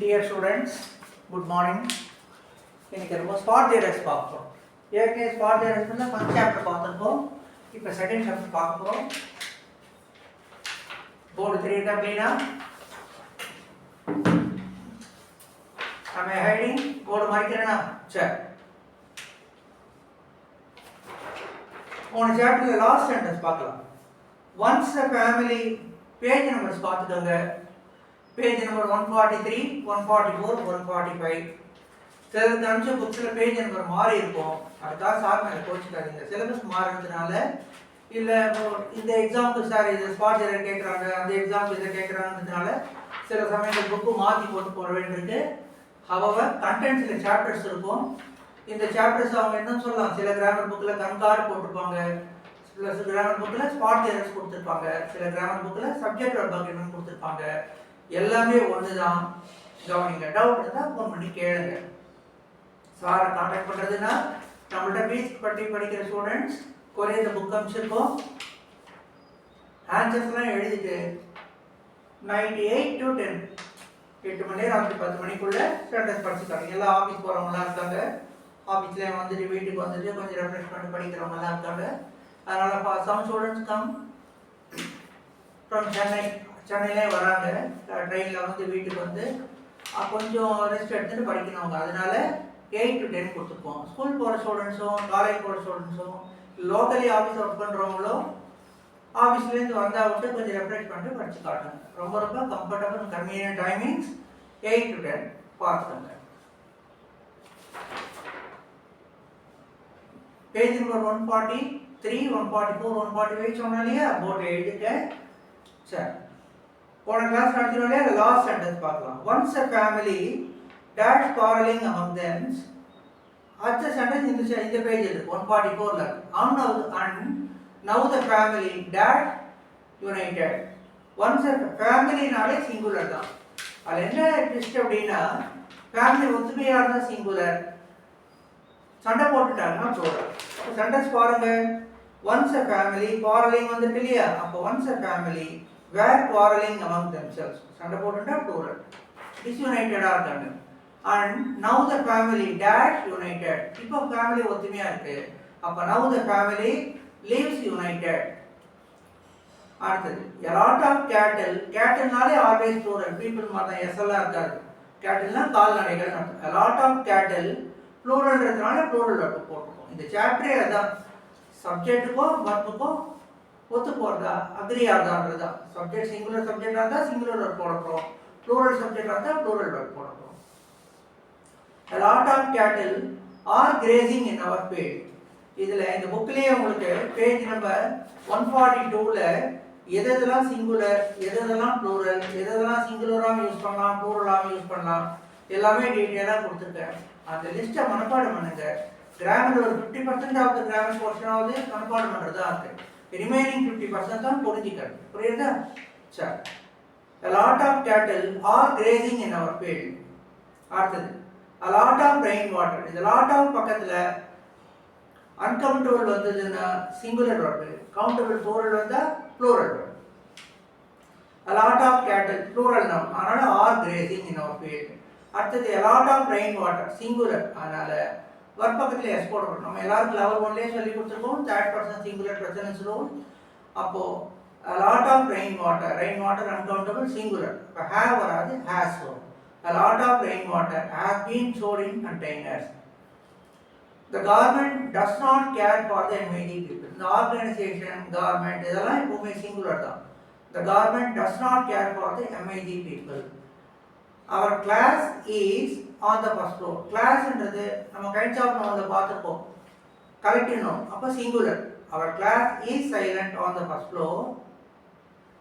Dear students good morning இன்னைக்கு ரொம்ப spot theorist பார்க்குறோம் ஏற்கனவே ஸ்பாட் வந்து ஃபஸ்ட் சாப்டர் பார்த்துருக்கோம் இப்போ செகண்ட் சாப்டர் பார்க்க போகிறோம் போர்டு தெரியுது அப்படின்னா நம்ம ஹைடிங் போர்டு மறைக்கிறேன்னா சரி போன சாப்டர்ல லாஸ்ட் சென்டென்ஸ் பார்க்கலாம். Once a family page numbers பார்த்துக்கோங்க page number one forty three one forty four one forty five சிலருக்கு அனுப்பிச்ச புக்ஸில் பேஜ் நம்பர் மாறி இருக்கும். அதுக்காக சார் மேலே கோச்சிக்காதீங்க. சிலபஸ் மாறுறதுனால இல்லை இந்த எக்ஸாம்பிள் சார் இது ஸ்பாட் இதை கேட்குறாங்க அந்த எக்ஸாம்பிள் இதை கேட்குறாங்கிறதுனால சில சமயங்கள் புக்கு மாற்றி போட்டு போட வேண்டியிருக்கு. ஹவவர் கண்டென்ட்ஸில் சாப்டர்ஸ் இருக்கும். இந்த சாப்டர்ஸ் அவங்க என்ன சொல்லலாம்? சில கிராமர் புக்கில் கண்கார்டு போட்டிருப்பாங்க. சில கிராமர் புக்கில் ஸ்பாட் எரர்ஸ் கொடுத்துருப்பாங்க. சில கிராமர் புக்கில் சப்ஜெக்ட் டாக்குமெண்ட் கொடுத்துருப்பாங்க. எல்லாமே ஒன்று தான் கவனிங்க டவுட் இருந்தால் ஃபோன் பண்ணி கேளுங்க. சாரை காண்டாக்ட் பண்ணுறதுன்னா நம்மள்ட்ட பீச் பற்றி படிக்கிற ஸ்டூடெண்ட்ஸ் குறைந்த புக் அனுப்பிச்சிருக்கோம். ஆன்சர்ஸ்லாம் எழுதிட்டு நைன்டி எயிட் டு டென் எட்டு மணி நேரம் ராத்திரி பத்து மணிக்குள்ளே ஸ்டேட்டஸ் படிச்சுக்காங்க எல்லாம் ஆஃபீஸ் போகிறவங்களாம் இருக்காங்க. ஆஃபீஸ்லேயே வந்துட்டு வீட்டுக்கு வந்துட்டு கொஞ்சம் ரெஃப்ரெஷ் பண்ணி படிக்கிறவங்கலாம் இருக்காங்க. அதனால் some students come from Chennai சென்னையிலே வராங்க. ட்ரெயினில் வந்து வீட்டுக்கு வந்து கொஞ்சம் ரெஸ்ட் எடுத்துட்டு படிக்கணும் அவங்க. அதனால எயிட் டு டென் கொடுத்துருக்கோம் ஸ்கூல் போகிற ஸ்டூடெண்ட்ஸும் காலேஜ் போகிற ஸ்டூடெண்ட்ஸும் லோக்கலி ஆஃபீஸ் ஒர்க் பண்ணுறவங்களும் ஆஃபீஸ்லேருந்து வந்தால் விட்டு கொஞ்சம் ரெஃப்ரெஷ் பண்ணிட்டு படித்து காட்டுங்க ரொம்ப ரொம்ப comfortable convenient timings eight to ten பார்த்துக்கோங்க. Page number one forty three one forty four one forty five சொன்னோம் இல்லையா? போட்டு எழுதுங்க சரி. போன கிளாஸ் நடத்தினோம் இல்லையா லாஸ்ட் சென்டென்ஸ் பார்க்கலாம். Once a family dash quarreling among them அடுத்த சென்டென்ஸ் இந்த இந்த பேஜ் இருக்கு ஒன் ஃபார்ட்டி ஃபோரில் and now and now the family stayed united once a ஃபேமிலினாலே singular தான். அதில் என்ன ட்விஸ்ட் அப்படின்னா ஃபேமிலி ஒத்துமையாக இருந்தால் சிங்குலர் சண்டை போட்டுட்டாங்கன்னா ப்ளூரல் இப்போ சென்டென்ஸ் பாருங்க. ஒன்ஸ் அ ஃபேமிலி குவாரலிங் வந்துட்டு இல்லையா? அப்போ once a family where quarrelling among themselves சண்டை போட்டுட்டா ப்ளூரல் டிஸ்யுனைட்டடாக இருக்காங்க. And now the family dash united இப்போ ஃபேமிலி ஒத்துமையாக இருக்கு. அப்போ now the family lives united அடுத்தது a lot of cattle. கேட்டல்னாலே ஆல்வேஸ் ப்ளூரல் பீப்புள் மாதிரி தான் எஸ்எல்லாம் இருக்காது. கேட்டல்னா கால்நடைகள் அர்த்தம். A lot of cattle ப்ளூரல்ன்றதுனால போட்டிருக்கோம். இந்த சாப்டரே அதுதான் சப்ஜெக்ட்டுக்கும் வர்க்குக்கும் ஒத்து போகிறதா அக்ரி தான் சப்ஜெக்ட் சிங்குலர் சப்ஜெக்டாக இருந்தால் சிங்குலர் ஒர்க் போட போகிறோம் ப்ளூரல் சப்ஜெக்டாக இருந்தால் ப்ளூரல் ஒர்க் போட போகிறோம் of cattle are cattle in grazing in இதில் இந்த புக்லேயே உங்களுக்கு பேஜ் நம்பர் ஒன் ஃபார்ட்டி டூவில் எதெல்லாம் சிங்குலர் எதெல்லாம் ப்ளூரல் எதெல்லாம் சிங்குலராகவும் யூஸ் பண்ணலாம் ப்ளூரலாகவும் யூஸ் பண்ணலாம் எல்லாமே டீட்டெயிலாக கொடுத்துருக்கேன். அந்த லிஸ்ட்டை மனப்பாடம் பண்ணுங்க. கிராமர் ஒரு fifty percent of the grammar போர்ஷனாவது மனப்பாடம் பண்ணுறதா இருக்குது ரிமைனிங் ஃபிஃப்டி பர்சன்ட் தான் புரிஞ்சுக்கணும் புரியுதா sir lot of cattle are grazing in our field அடுத்தது லாட் ஆஃப் ரெயின் வாட்டர் இந்த லாட் ஆஃப் பக்கத்தில் அன்கவுண்டபிள் வந்ததுன்னா சிங்குலர் வேர்டு கவுண்டபிள் போரல் வந்தால் plural word lot of cattle plural நம் அதனால் are grazing in our field அடுத்தது lot of rain water singular அதனால் வற்பக்கத்தில் எஸ் போடணும் நம்ம எல்லாருக்கும் லெவல் ஒன்லேயே சொல்லி கொடுத்துருக்கோம் third person singular presence rule அப்போது lot of rain water rain water uncountable singular இப்போ ஹேவ் வராது ஹேஸ் வரும் lot of rain water has been store in containers the government does not care for the NYD people இந்த organisation government இதெல்லாம் எப்பவுமே singular தான் the government does not care for the MIG people our class is on the first floor. கிளாஸ்ன்றது நம்ம kind of நம்ம பார்த்துருப்போம். Collective noun அப்போ singular our class is silent on the first floor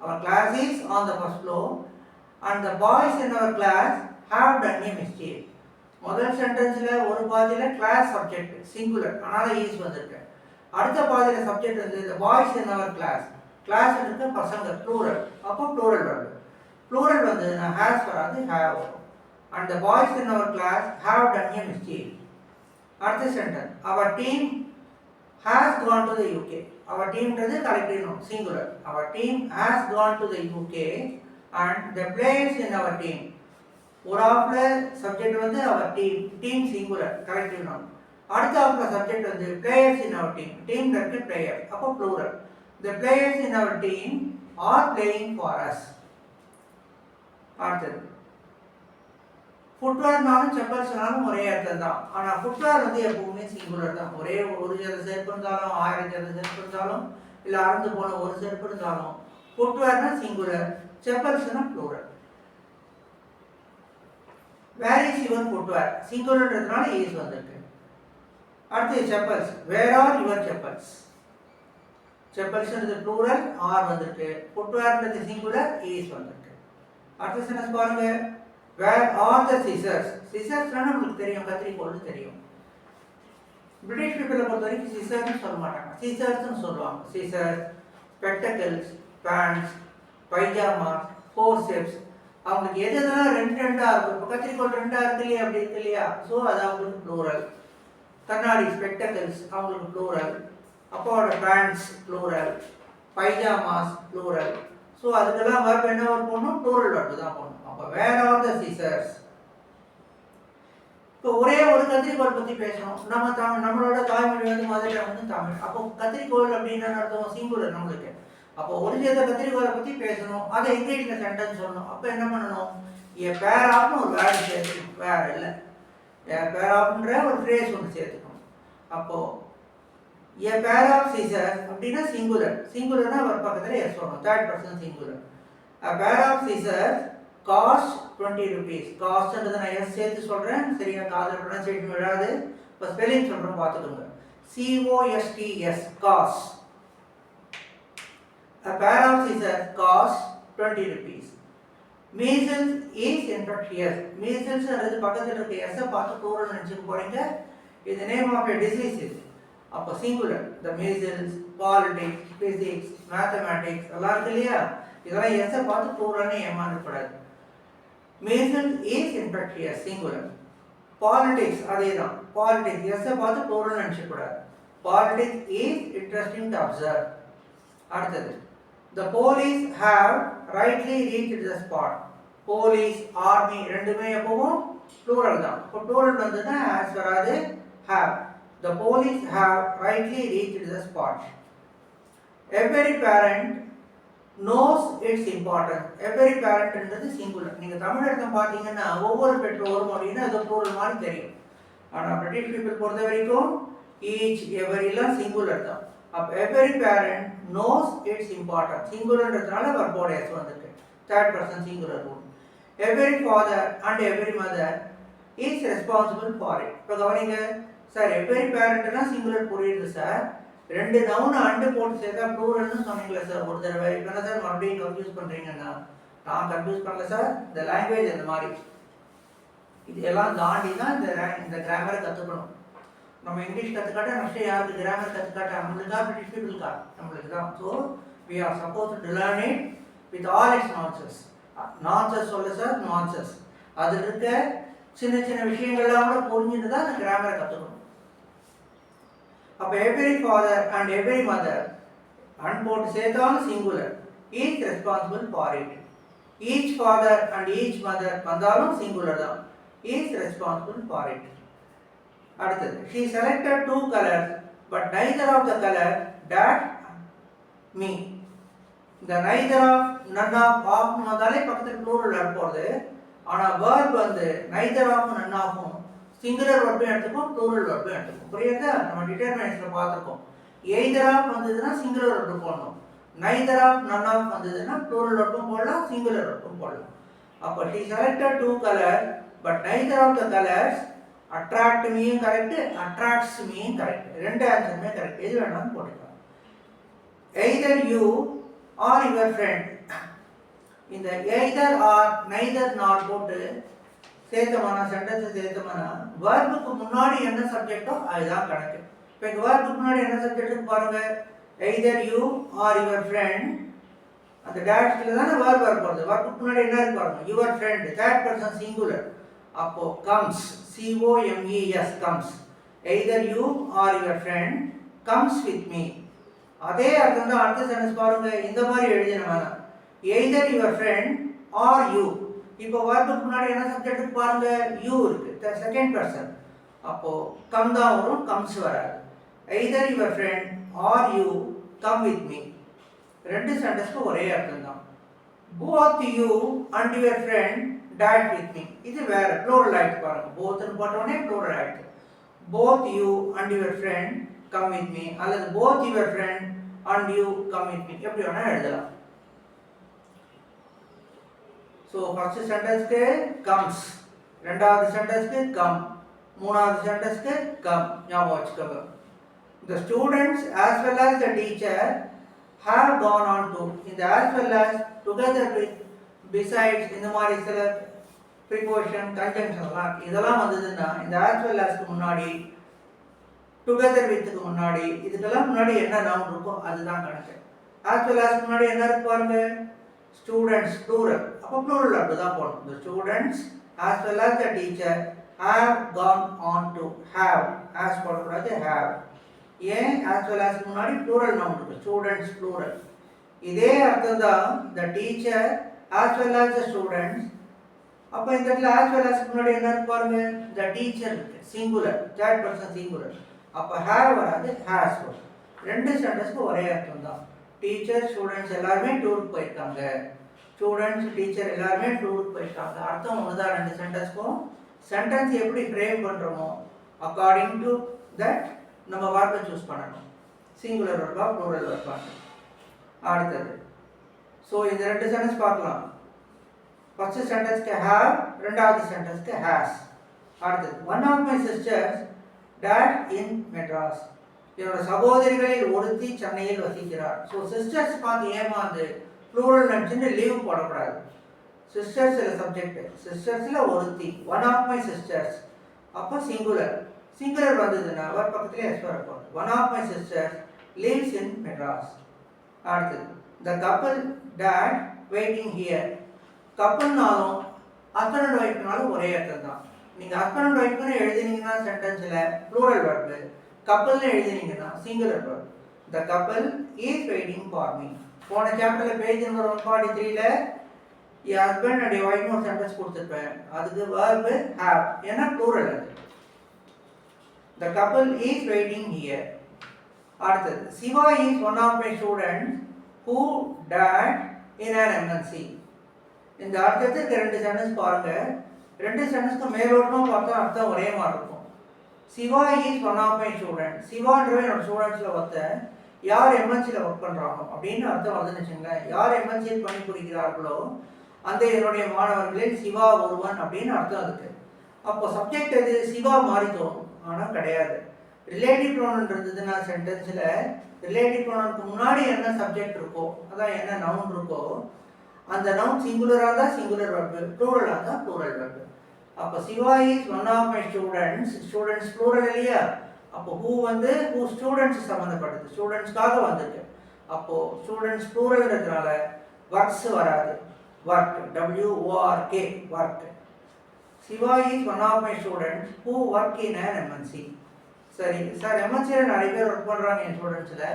our class is on the first floor and the boys in our class have done a mistake முதல் சென்டென்ஸில் ஒரு பாதியில் class subject singular அதனால் is வந்திருக்கு. அடுத்த பாதியில் subject வந்து இந்த boys in our class class இருக்கு பசங்க ப்ளூரல் அப்போ ப்ளூரல் வருது ப்ளூரல் வந்து ஹேஸ் வராது ஹேவ் வரும். And the boys in our class have done a mistake அடுத்த sentence our team has gone to the UK. Our teamன்றது collective noun, singular. Our team has gone to the UK and the players in our team. ஒரு ஆஃப்ல subject வந்து our team team singular collective noun அடுத்த ஆஃப்ல subject வந்து players in our team team இருக்கு player அப்போ plural the players in our team are playing for us அடுத்தது ஃபுட்வேர்னாலும் செப்பல்ஸ்னாலும் ஒரே அர்த்தம் தான். ஆனால் ஃபுட்வேர் வந்து எப்பவுமே சிங்குலர் தான். ஒரே ஒரு ஜத செருப்பு இருந்தாலும் ஆயிரம் ஜத செருப்பு இருந்தாலும் இல்லை அறந்து போன ஒரு செருப்பு இருந்தாலும் ஃபுட்வேர்னா singular செப்பல்ஸ்னா plural. Where is your footwear. சிங்குலர்ன்றதுனால is வந்திருக்கு. அடுத்து chappals where are your chappals செப்பல்ஸ்ன்றது plural are வந்திருக்கு. ஃபுட்வேர்ன்றது சிங்குலர் ஈஸ் வந்திருக்கு. அடுத்த சென்டென்ஸ் பாருங்கள் வேர் ஆர் த சிசர்ஸ் சிசர்ஸ்னா நம்மளுக்கு தெரியும் கத்திரிக்கோல்னு தெரியும். பிரிட்டிஷ் பீப்புளை பொறுத்த வரைக்கும் சிசர்ஸ்னு சொல்ல மாட்டாங்க. சிசர்ஸ்னு சொல்லுவாங்க. Scissors spectacles pants pyjama forceps அவங்களுக்கு எது எதெல்லாம் ரெண்டு ரெண்டாக இருக்கும். இப்போ கத்திரிக்கோல் ரெண்டாக இருக்கு இல்லையா அப்படி இருக்கு இல்லையா? ஸோ அது அவங்களுக்கு ப்ளூரல் கண்ணாடி ஸ்பெக்டக்கிள்ஸ் அவங்களுக்கு ப்ளூரல் அப்பாவோட pants plural pyjamas plural so அதுக்கெல்லாம் வர்ப் என்ன ஒரு பண்ணணும் ப்ளூரல் வர்ப் தான் போகணும் வேர் ஆர் த சீசர்ஸ் இப்போ ஒரே ஒரு கத்திரிக்கோள் பற்றி பேசணும். நம்ம தமிழ் நம்மளோட தாய்மொழி வந்து மதுரை வந்து தமிழ். அப்போ கத்திரிக்கோள் அப்படின்னு நடத்துவோம் சிங்குலர் நம்மளுக்கு. அப்போ ஒரு ஜெத கத்திரிக்கோளை பற்றி பேசணும். அதை இங்கிலீஷில் சென்டென்ஸ் சொல்லணும். அப்போ என்ன பண்ணணும்? ஏ பேர் ஒரு வேர்டு சேர்த்துக்கணும். வேற இல்லை. ஏ பேர் ஒரு ஃப்ரேஸ் ஒன்று சேர்த்துக்கணும். அப்போது ஏ பேர் ஆஃப் சீசர் அப்படின்னா சிங்குலர் சிங்குலர்னா அவர் பக்கத்தில் எஸ் சொல்லணும். Third person singular pair of scissor cost twenty rupees காஸ்ட்ன்றதை நான் எஸ் சேர்த்து சொல்கிறேன் சரியா? காதில் ப்ரொனன்சியேஷன் விழாது. இப்போ ஸ்பெல்லிங் சொல்கிறேன் பார்த்துக்கோங்க. C O S T S costs A pair of scissors cost twenty Measles is is Measles மீசல்ஸ்ன்றது பக்கத்தில் இருக்க எஸ்ஸை பார்த்து ப்ளூரல் நினச்சிக்க போகிறீங்க இது நேம் ஆஃப் எ டிசீஸ் அப்போ singular the measles politics physics mathematics எல்லாம் இருக்கு இல்லையா? இதெல்லாம் எஸ்ஸை பார்த்து ப்ளூரல்னு ஏமாந்துக்கூடாது measles is infectious singular politics அதே தான் பாலிடிக்ஸ் எஸ்ஸை பார்த்து பொருள் நினச்சக்கூடாது. Politics is interesting to observe அடுத்தது. The police have rightly reach the spot police army ரெண்டுமே எப்பவும் ப்ளூரல் தான். இப்போ ப்ளூரல் வந்ததுன்னா ஆஸ் வராது have the police have rightly reach the spot every parent knows it's important every பேரண்ட்ன்றது singular நீங்கள் தமிழகத்தை பார்த்தீங்கன்னா ஒவ்வொரு பெற்றோரும் அப்படின்னா அது ப்ளூரல் மாதிரி தெரியும். ஆனால் பிரிட்டிஷ் பீப்புள் பொறுத்த வரைக்கும் ஈச் எவரிலாம் சிங்குலர் தான். அப்போ every parent knows it's important சிங்குலர்ன்றதுனால வர்போட எஸ் வந்திருக்கு. Third person singular rule every father and every mother is responsible for it இப்போ கவனிங்க சார் எவ்வரி பேரண்ட்னா சிங்குலர் புரியுது சார் ரெண்டு டவுன் அண்டு போட்டு சேர்த்தா ப்ளூரல்னு சொன்னீங்களே சார் ஒரு தடவை இப்போ என்ன சார் மறுபடியும் கன்ஃபியூஸ் பண்ணுறீங்கன்னா நான் கன்ஃபியூஸ் பண்ணல சார் இந்த லாங்குவேஜ் அந்த மாதிரி. இது எல்லாம் தாண்டி தான் இந்த ra- இந்த கிராமரை கற்றுக்கணும் நம்ம இங்கிலீஷ் கற்றுக்காட்டா நெக்ஸ்ட் யாருக்கு கிராமர் கற்றுக்காட்டா நம்மளுக்கு தான் பிரிட்டிஷ் பீப்புளுக்கா நம்மளுக்கு தான். So we are supposed to learn it with all its nuances nuances சொல்ல சார் நான்சஸ் அதில் இருக்க சின்ன சின்ன விஷயங்கள்லாம் கூட புரிஞ்சுட்டு தான் அந்த கிராமரை கற்றுக்கணும் அப்போ every father and every mother and போட்டு சேர்த்தாலும் singular each responsible for it each father and each mother வந்தாலும் சிங்குலர் தான். ஈச் ரெஸ்பான்சிபிள் ஃபார் இட் அடுத்தது she selected two colours but neither of the colour date me இந்த neither of none of ஆஃப்னு வந்தாலே பக்கத்தில் plural போகிறது ஆனால் verb வந்து நைதர் ஆஃப் நன் ஆஃபும் சிங்குலர் வர்பையும் எடுத்துக்கும் ப்ளூரல் வர்பையும் எடுத்துக்கும் புரியுதா? நம்ம டிட்டர்மினேஷனில் பார்த்துருக்கோம். எய்தர் ஆஃப் வந்ததுன்னா சிங்குலர் வர்பு போடணும். நைதர் ஆஃப் நன் ஆஃப் வந்ததுன்னா ப்ளூரல் வர்பும் போடலாம் சிங்குலர் வர்பும் போடலாம். அப்போ she selected two colour but neither of the colours attract மீயும் correct attracts மீயும் கரெக்ட் ரெண்டு ஆன்சருமே கரெக்ட் எது வேணாலும் போட்டுக்கலாம். Either you or your friend இந்த எய்தர் ஆர் நைதர் நாட் போட்டு சேர்த்தமானா சென்டென்ஸ் சேர்த்தமானா வேர்புக்கு முன்னாடி என்ன சப்ஜெக்டோ அதுதான் கணக்கு. இப்போ இங்கே வேர்புக்கு முன்னாடி என்ன சப்ஜெக்ட்னு பாருங்க. Either you or your friend அந்த டேரக்ஷனில் தானே வேர்ப் வர போகிறது வேர்புக்கு முன்னாடி என்ன இருக்கு பாருங்க. Your friend third person singular அப்போ comes C O M E S comes either you or your friend comes with me அதே அர்த்தம் தான் அடுத்த சென்டென்ஸ் பாருங்க. இந்த மாதிரி எழுதின either your friend or you இப்போ வரதுக்கு முன்னாடி என்ன சப்ஜெக்ட் பாருங்க? யூ இருக்கு. செகண்ட் பர்சன் அப்போ கம் தான் வரும் கம்ஸ் வராது. Either your friend or you come with me ரெண்டு சென்டென்ஸ்க்கு ஒரே அர்த்தம் தான் both you and your friend date with me இது வேற ப்ளூரல் ஆயிட்டு பாருங்க. போத்னு போட்டோடனே ப்ளூரல் ஆயிட்டு both you and your friend come with me அல்லது both your friend and you come with me எப்படி வேணால் எழுதலாம். ஸோ ஃபர்ஸ்ட் சென்டென்ஸ்க்கு கம்ஸ் ரெண்டாவது சென்டென்ஸ்க்கு கம் மூணாவது சென்டென்ஸ்க்கு கம் ஞாபகம் வச்சுக்கோங்க the students as well as the teacher have gone on to இந்த as well as together with besides இந்த மாதிரி சில preposition conjunction இதெல்லாம் வந்ததுன்னா இந்த ஆஸ் வெல் ஆஸ்க்கு முன்னாடி டுகெதர் வித்துக்கு முன்னாடி இதுக்கெல்லாம் முன்னாடி என்ன noun இருக்கோ அதுதான் கணக்கு ஆஸ் வெல் as முன்னாடி என்ன இருக்கு பாருங்க? Students அப்போ அப்படி தான் போகணும் the students as well as the teacher have gone on to have has போடக்கூடாது ஹேவ் ஏன் ஆஸ் வெல் ஆஸ் முன்னாடி ப்ளூரல் noun இருக்கு. ஸ்டூடெண்ட்ஸ் ப்ளூரல் இதே அர்த்தம் தான் the teacher as well as the students அப்போ இந்த இடத்துல ஆஸ் வெல் ஆஸ் முன்னாடி என்ன பாருங்க? The teacher singular third person singular அப்போ ஹேர் வராது ஹேஸ் வரும். ரெண்டு சென்டென்ஸ்க்கு ஒரே அர்த்தம் தான். டீச்சர் ஸ்டூடெண்ட்ஸ் எல்லாருமே டூருக்கு போயிருக்காங்க. ஸ்டூடெண்ட்ஸ் டீச்சர் எல்லாருமே டூருக்கு போயிருக்காங்க அர்த்தம் ஒன்று தான் ரெண்டு சென்டென்ஸ்க்கும் சென்டென்ஸ் எப்படி ஃப்ரேம் பண்ணுறோமோ அக்கார்டிங் டு தட் நம்ம வார்த்தை சூஸ் பண்ணணும். சிங்குலர் வர்பா ப்ளூரல் ஒர்க்காக அடுத்தது. ஸோ இந்த ரெண்டு சென்டென்ஸ் பார்க்கலாம். ஃபஸ்ட்டு சென்டென்ஸ்க்கு ஹேவ் ரெண்டாவது சென்டென்ஸ்க்கு ஹேஸ் அடுத்தது. One of my sisters date in Madras என்னோட சகோதரிகளில் ஒருத்தி சென்னையில் வசிக்கிறார். ஸோ சிஸ்டர்ஸ் பார்த்து ஏமாந்து ப்ளூரல் நினச்சிட்டு லீவ் போடக்கூடாது சிஸ்டர்ஸில் சப்ஜெக்ட் சிஸ்டர்ஸில் ஒருத்தி. ஒன் ஆஃப் மை சிஸ்டர்ஸ் அப்போ சிங்குலர் சிங்குலர் வந்ததுன்னா அவர் பக்கத்துலேயே S வரப்போம் one of my sisters lives in Madras அடுத்தது the couple date waiting here கப்பல்னாலும் husband and ஒய்ஃப்னாலும் ஒரே இடத்துல தான். நீங்கள் ஹஸ்பண்ட் அண்ட் ஒய்ஃப்னு எழுதினீங்கன்னா சென்டென்ஸில் ப்ளூரல் வேர்பு கப்பல்னு எழுதினீங்கன்னா singular verb the couple is waiting for me போன சாப்டரில் பேஜ் நம்பர் ஒன் ஃபார்ட்டி த்ரீல என் ஹஸ்பண்ட் அண்ட் ஒய்ஃப்னு ஒரு சென்டென்ஸ் கொடுத்துருப்பேன். அதுக்கு வேர்பு ஹேவ் ஏன்னா டூரல் அது. த கப்பல் இஸ் வெயிட்டிங் ஹியர் அடுத்தது Siva is one of my student who date in an MNC இந்த அர்த்தத்துக்கு ரெண்டு சென்டென்ஸ் பாருங்க. ரெண்டு சென்டென்ஸ்க்கு மேலோட்டமாக பார்த்தா அர்த்தம் ஒரே மாதிரி இருக்கும். Siva is one of my student சிவான்றவன் என்னோட ஸ்டூடெண்ட்ஸில் ஒருத்தன். யார் எம்என்சியில் ஒர்க் பண்ணுறாங்க அப்படின்னு அர்த்தம் வருதுன்னு வச்சுங்களேன் யார் எம்என்சியில் பணிபுரிகிறார்களோ அந்த என்னுடைய மாணவர்களில் சிவா ஒருவன் அப்படின்னு அர்த்தம் இருக்கு அப்போ சப்ஜெக்ட் எது? சிவா மாறி தோணும் ஆனால் கிடையாது. ரிலேட்டிவ் ப்ரோனன் இருந்ததுன்னா சென்டென்ஸில் ரிலேட்டிவ் ப்ரோனனுக்கு முன்னாடி என்ன சப்ஜெக்ட் இருக்கோ அதான் என்ன நவுன் இருக்கோ அந்த நவுன் சிங்குலராக தான் சிங்குலர் வெர்பு ப்ளூரலாக தான் ப்ளூரல் வெர்பு அப்போ Siva is one of my students students plural இல்லையா? அப்போ ஹூ வந்து ஹூ ஸ்டூடெண்ட்ஸ் சம்மந்தப்பட்டது ஸ்டூடெண்ட்ஸ்க்காக வந்திருக்கு. அப்போது ஸ்டூடெண்ட்ஸ் ப்ளூரல்ன்றதுனால ஒர்க்ஸ் வராது. Work W O R K work Siva is one of my students who work in an MNC சரி சார் எம்என்சியில் நிறைய பேர் ஒர்க் பண்ணுறாங்க என் ஸ்டூடெண்ட்ஸில்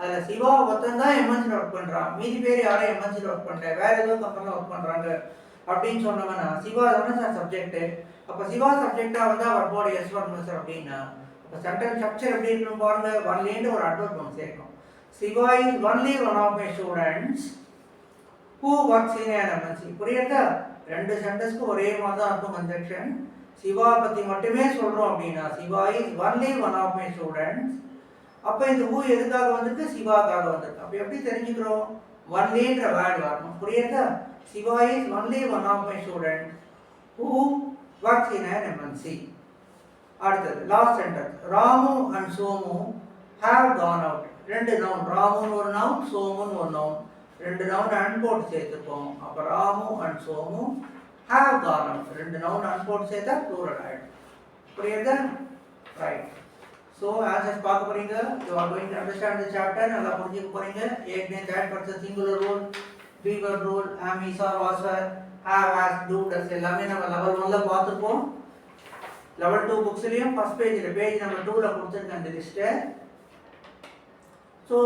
அதில் சிவா ஒருத்தன் தான் எம்என்சியில் ஒர்க் பண்ணுறான் மீதி பேர் யாரும் எம்என்சியில் ஒர்க் பண்ணல வேறு ஏதோ கம்பெனியில் ஒர்க் பண்ணுறாங்க அப்படின்னு சொன்னவனா சிவா தானே சார் சப்ஜெக்ட்டு அப்போ சிவா சப்ஜெக்டாக வந்து அவர் போட எஸ் ஒன் சார் அப்படின்னா சென்டென்ஸ் ஸ்ட்ரக்சர் எப்படி இருக்கணும் பாருங்க? ஒன்லேருந்து ஒரு அட்வர்ட் ஒன்று சேர்க்கணும். Siva is only one of my students who works in an MNC புரியுதா? ரெண்டு சென்டென்ஸ்க்கு ஒரே மாதிரி தான் இருக்கும் கன்ஜெக்ஷன் சிவா பற்றி மட்டுமே சொல்கிறோம் அப்படின்னா Siva is only one of my students அப்போ இந்த ஹூ எதுக்காக வந்திருக்கு? சிவாக்காக வந்திருக்கு. அப்போ எப்படி தெரிஞ்சுக்கிறோம்? ஒன்லின்ற வேர்டு வரணும் புரியுதா? Siva is only one of my student who works in an MNC அடுத்தது last sentence Ramu and Somu have gone out ரெண்டு நவுன் ராமுன்னு ஒரு நவுன் சோமுன்னு ஒரு நவுன் ரெண்டு நவுன் அன்போட்டு சேர்த்துப்போம். அப்போ Ramu and Somu have gone out ரெண்டு நவுன் அன்போட்டு சேர்த்தா ப்ளூரல் ஆகிடும் புரியுதா? ரைட் ஸோ ஆன்சர்ஸ் பார்க்க போகிறீங்க you are going to understand the chapter நல்லா புரிஞ்சுக்க போகிறீங்க ஏற்கனவே third person singular rule be verb rule am is are was have has do does எல்லாமே நம்ம லெவல் ஒன்ல பார்த்துருப்போம். லெவல் டூ புக்ஸ்லேயும் ஃபஸ்ட் பேஜில் பேஜ் நம்பர் டூவில் கொடுத்துருக்கேன் அந்த லிஸ்ட்டு ஸோ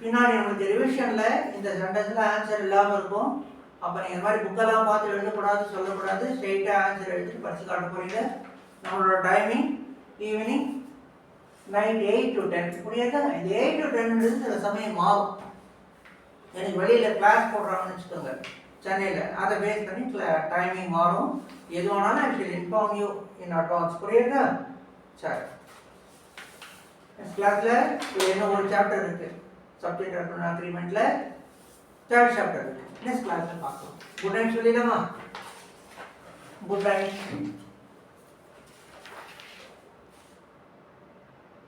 பின்னாடி நமக்கு ரிவிஷனில் இந்த சென்டென்ஸில் ஆன்சர் இல்லாமல் இருக்கும். அப்போ நீங்கள் இந்த மாதிரி புக்கெல்லாம் பார்த்து எழுதக்கூடாது சொல்லக்கூடாது. ஸ்ட்ரெயிட்டாக ஆன்சர் எழுதிட்டு படிச்சு காட்ட போகிறீங்க நம்மளோட timing evening night eight to ten புரியுதா? இந்த எயிட் டு டென்ன்றது சில சமயம் மாறும். எனக்கு வெளியில் கிளாஸ் போடுறாங்கன்னு வச்சுக்கோங்க. சென்னையில். அதை பேஸ் பண்ணி டைமிங் மாறும். எது வேணாலும் actually inform you in advance புரியுதா? சரி. கிளாஸில் இன்னும் ஒரு சாப்டர் இருக்குது சப்ஜெக்ட் அக்ரிமெண்ட்டில் தேர்ட் சாப்டர் இருக்குது நெக்ஸ்ட் கிளாஸில் பார்க்கலாம். குட் நைட் சொல்லிடலாமா குட் நைட்